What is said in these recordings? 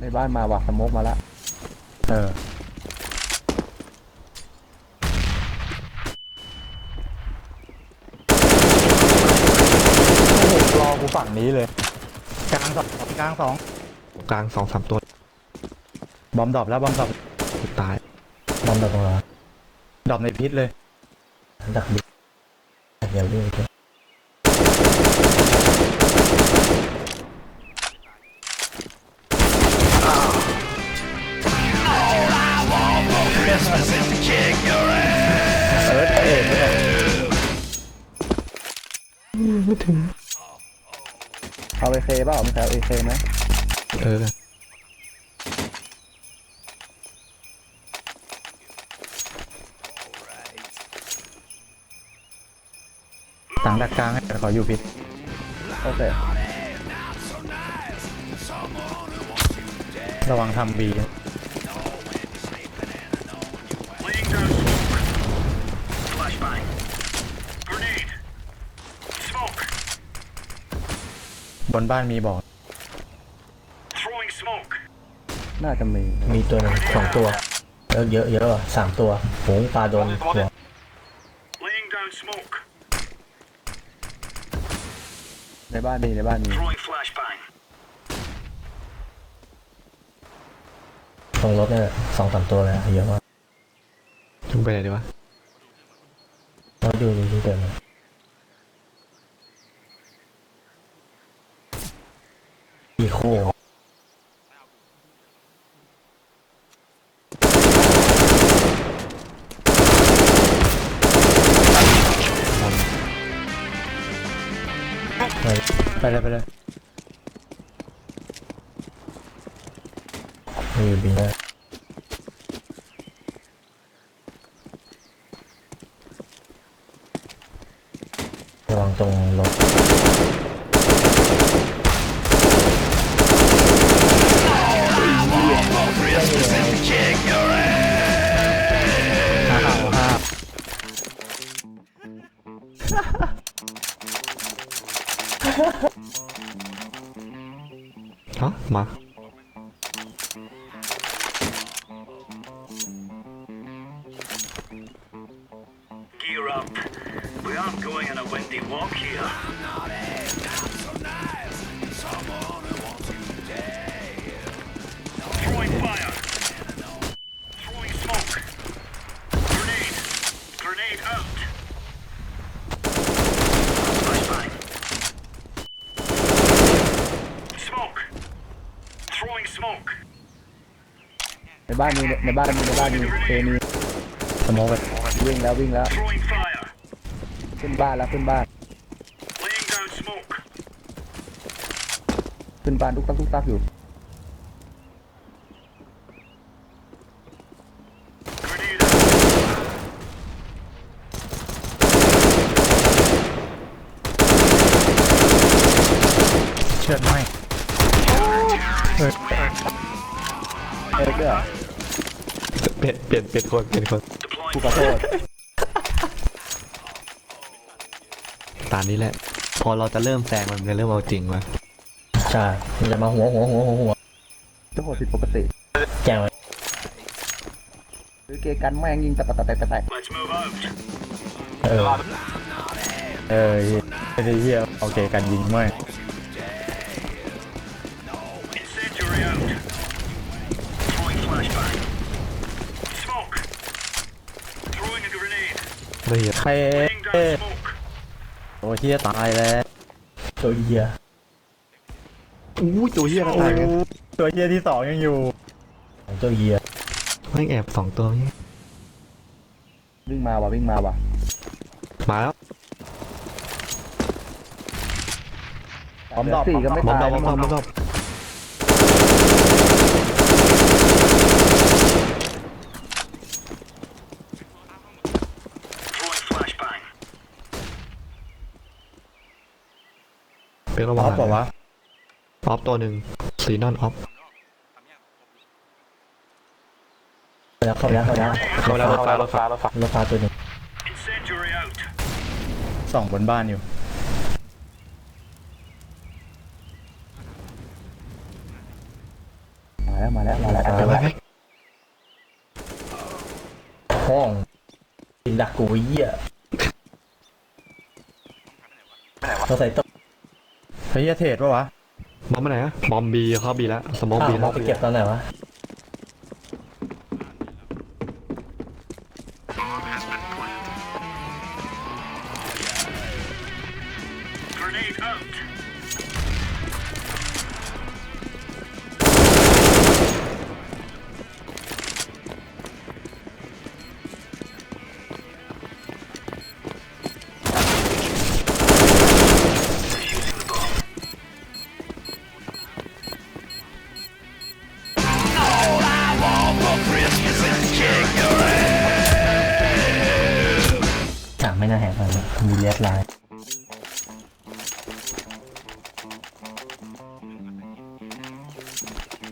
ในบ้านมาว่ะสโมกมาละเออโอ้โหรอกูฝั่งนี้เลย กลางสองกลางสองกลางสองสามตัวบอมดรอปแล้วบอมดรอปตายบอมดักตรงไหนวะดรอปในพิษเลยดักดิดักเดียวด้วย ใช่เออเอ็ดไม่ถึง เอาเอเคเปล่ามีใครเอเอเคไหมเออสั่งดักกลางให้ขออยู่พิษโอเคระวังทำบี บนบ้านมีบอก Throwing smoke. น่าจะมีมีตัวหนึ่งสองตัวเยอะเยอะเยอะว่ะสามตัวโหงปลาโดนหัว Laying down smoke. ในบ้านมีในบ้านมี Throwing flashbang. ตรงรถเนี่ยสองสามตัวเลยอะเยอะมากจุงไปไหนดีวะ เราดูดูที่เดิมอีโค ไปเลยไปเลยมีบินได้ Gear up. We aren't going on a windy walk here. Throwing fire. Throwing smoke. Grenade. Grenade out. Flashbang. Smoke. Throwing smoke. ในบ้านมีในบ้านมีในบ้านมีเคมี สโมกไปวิ่งแล้ววิ่งแล้ว Throwing fire. ขึ้นบ้านแล้วขึ้นบ้าน Laying down smoke. ขึ้นบ้านทุกตักทุกตักอยู่ Grenade out. เชือดไหมเออเอ็กด้วยเหรอเปลี่ยนเปลี่ยนเปลี่ยนคนเปลี่ยนคน Deploying กูขอโทษ ตานี้แหละ พอเราจะเริ่มแซงมันจะเริ่มเอาจริงวะใช่มันจะมาหัวหัวหัวหัวหัวเจ้าโหดผิดปกติแจ้งไว้หรือเกกันแม่งยิงแตะแตะแตะแตะแตะ Let's move out. เออ เออไอ้เหี้ยโอเคกันยิงไม่ grenade. ไม่เห็นใคร Laying เอ๊ะ down smoke. โอ้เหี้ยตายแล้วตัวเยียอู้ตัวเหี้ยอะไรตายกันตัวเหี้ยที่สองยังอยู่ตัวเยียไม่งแอบสองตัวนี้วิ่งมาว่ะวิ่งมาว่ะมาแล้วบอมดรอปสี่ก็ไม่บอมตายดรอปบอมดรอปบอมดรอป เป็นระอวัองฟบอกว่าออฟตัวหนึ่งซีนอนออฟเข้าไปแล้วเข้าไปแล้วเข้าไปแล้วเข้าแล้วรถฟ้ารถฟ้ารถฟ้ารถฟ้าตัวหนึ่ง Incendiary out. ส่องบนบ้านอยู่หามาแล้วมาแล้วมาแล้วไปไปไปห้องกินดักกูเหี้ยเราใส่ต้น เฮ้ยเทรดปะวะบอมมาไหนอะบอมบีเข้าบีแล้วสมองอ้าวบีมแล้อวงไปเก็บตอนไหนวะ นะมีเลสไลน์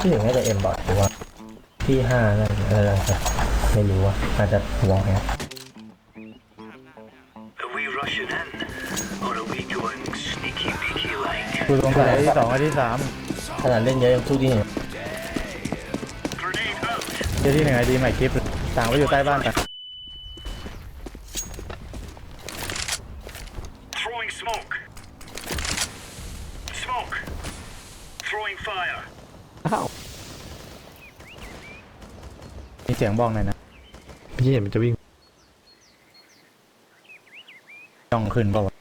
ที่หนึ่งน่าจะเอ็มบอทหรือว่าที่ห้านั่นเออไม่รู้ว่าอาจจะวองแอป Are we rushing in? Or are we going sneaky beaky like? กูสงสัยที่สองกับที่สามขนาดเล่นเยอะยังสู้ที่หนึ่ง Grenade out. เจอที่หนึ่งไอดีใหม่คลิปต่างไปอยู่ใต้บ้านกัน Throwing smoke. Smoke. Throwing fire. อ้าวมีเสียงบอกหน่อยนะพี่เห็นมันจะวิ่งต้องขึ้นเปล่าวะ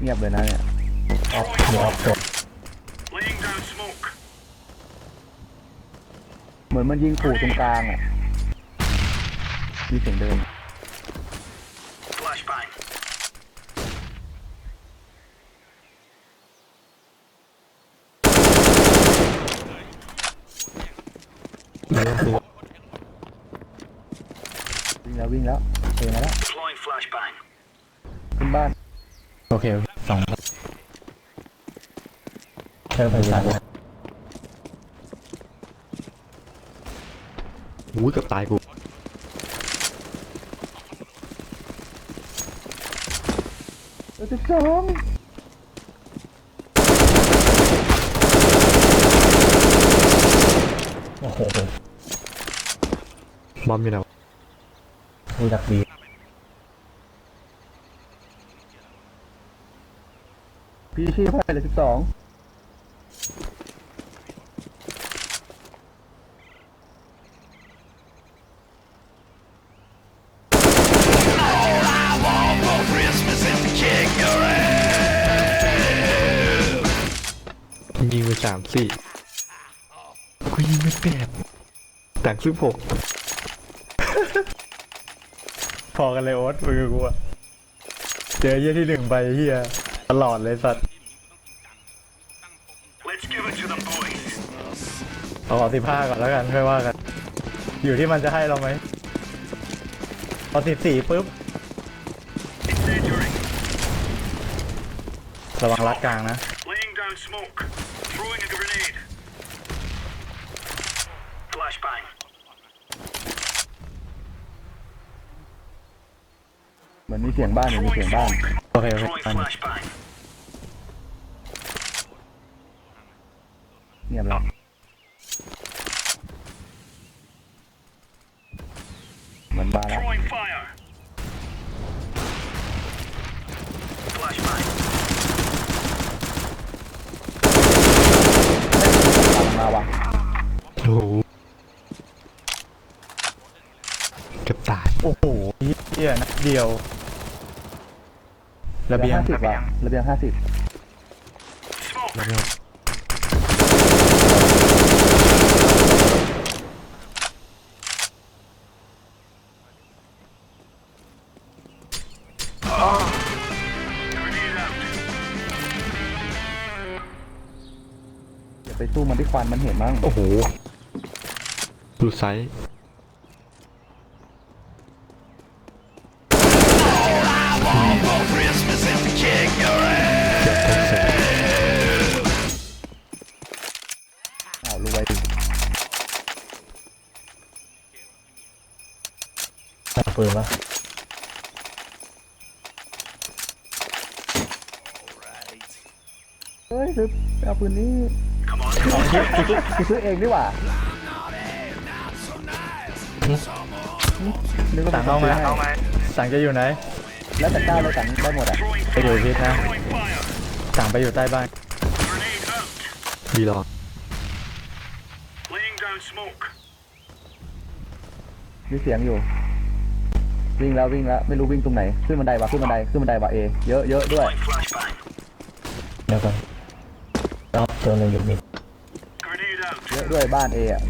เงียบเลยนะเนี่ยออฟมีออฟตัว Laying down smoke. เหมือนมันยิงขู่ตรงกลางอะมีเสียงเดิน Flashbang. ไม่ต้องกลัว วิ่ง แล้ววิ่งแล้วเดินมาแล้ว Deploying flashbang. ขึ้นบ้านโอเคโอเคสองเชิงไปสั่นอู้ยเกับตายกูเออสิบสองโอ้โหบอมอยู่ไหน วะดูดักบีพี่ชีพให้เลยสิบสองยิงไปสามสี่กูยิงไปแปดแต่งสิบหก พอกันเลยโอ๊ตมือกูอะเจอเยี่ยที่หนึ่งไปเฮียตลอดเลยสัตว์ Let's give it to the boys. เอาขอสิบห้าก่อนแล้วกันค่อยว่ากัน อยู่ที่มันจะให้เราไหมพอสิบสี่ปุ๊บ Incendiary. ระวังรัดกลางนะ Laying down smoke. Throwing a grenade. Flashbang. เห มือนมีเสียงบ้านเหมือนมี Throwing เสียงบ้าน smoke. โอเคโอเค Throwing อันนี้ flashbang. เงียบแล้วเหมือนบ้านแล้ว Throwing fire. Flashbang. มาว่ะโอ้โหเกับตาย โอ้โหเฮียนัดเดียว ระเบียง ห้าสิบว่ะระเบียงห้าสิบ Smoke. แล้วเนี่ย Grenade out. อย่าไปสู้มันที่ควันมันเห็นมั้ง โอ้โห ดูไซส์ ปืนปะเฮ้ยซึบเอาปืนนี้ Come on. กูซื้อเองดีกว่านึกว่าสั่งเอาไหมเอาไหมสั่งจะอยู่ไหน แล้วแต่ก้าวเลยสั่งได้หมดอะ Throwing ไปอยู่พิษนะ throwing fire. สั่งไปอยู่ใต้บ้าน Grenade out. บีรอ Laying down smoke. มีเสียงอยู่ วิ่งแล้ววิ่งแล้วไม่รู้วิ่งตรงไหนขึ้นบันไดวะขึ้นบันไดขึ้นบันไดวะเอเยอะเยอะด้วย Deploying flashbang. เดี๋ยวก่อนรอบตัวหนึ่งอยู่มิด Grenade out. เยอะด้วยบ้านเออะ